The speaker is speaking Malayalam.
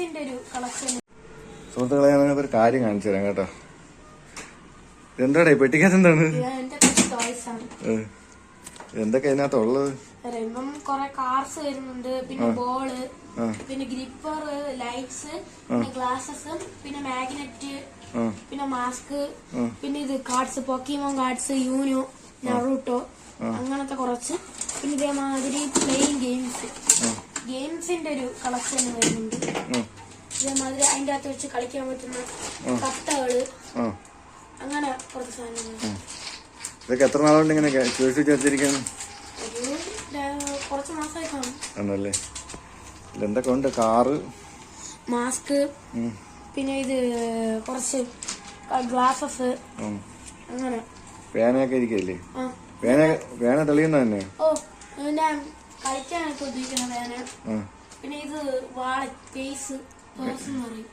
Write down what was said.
ഒരു കളക്ഷൻ. സുഹൃത്തുക്കളെ ഞാൻ ഒരു കാര്യം കാണിച്ചു തരാം കേട്ടോ. എന്താടാ പെട്ടിക്കകത്ത് എന്താണ്? എന്തൊക്കെ അതിനകത്ത് ഉള്ളത്? ഇപ്പം കൊറേ കാർസ് വരുന്നുണ്ട്. പിന്നെ ബോൾ പിന്നെ ഗ്രിപ്പർ ലൈറ്റ്സ് പിന്നെ ഗ്ലാസസ് പിന്നെ മാഗ്നറ്റ് പിന്നെ മാസ്ക് പിന്നെ ഇത് cards Pokemon cards Uno Naruto അങ്ങനത്തെ കുറച്ച്. പിന്നെ ഇതേമാതിരി പ്ലേയിങ് ഗെയിംസ് ഗെയിംസിന്റെ ഒരു കളക്ഷൻ വരുന്നുണ്ട് ഇതേമാതിരി അതിന്റെ അകത്ത് വെച്ച് കളിക്കാൻ പറ്റുന്ന കത്തകൾ അങ്ങനെ കുറച്ച് സാധനങ്ങൾ ഇതൊക്കെ എത്ര നാളുകൊണ്ട് ഇങ്ങനെ ചോദിച്ചു ചേർത്തിരിക്കുന്നു കുറച്ച് മാസമായി കാണും. ആണല്ലേ? എന്തൊക്കെ ഉണ്ട്? കാറ്? മാസ്ക്. പിന്നെ ഇത് കുറച്ച് ഗ്ലാസസ് അങ്ങനെ. പേനയൊക്കെ ഇരിക്കല്ലേ പേന പേന തെളിയുന്ന തന്നെ? ഓ പിന്നെ കളിക്കാനൊക്കെ ഉപയോഗിക്കുന്ന വേന പിന്നെ ഇത് വാള കേസ് പേഴ്സ് എന്ന് പറയും.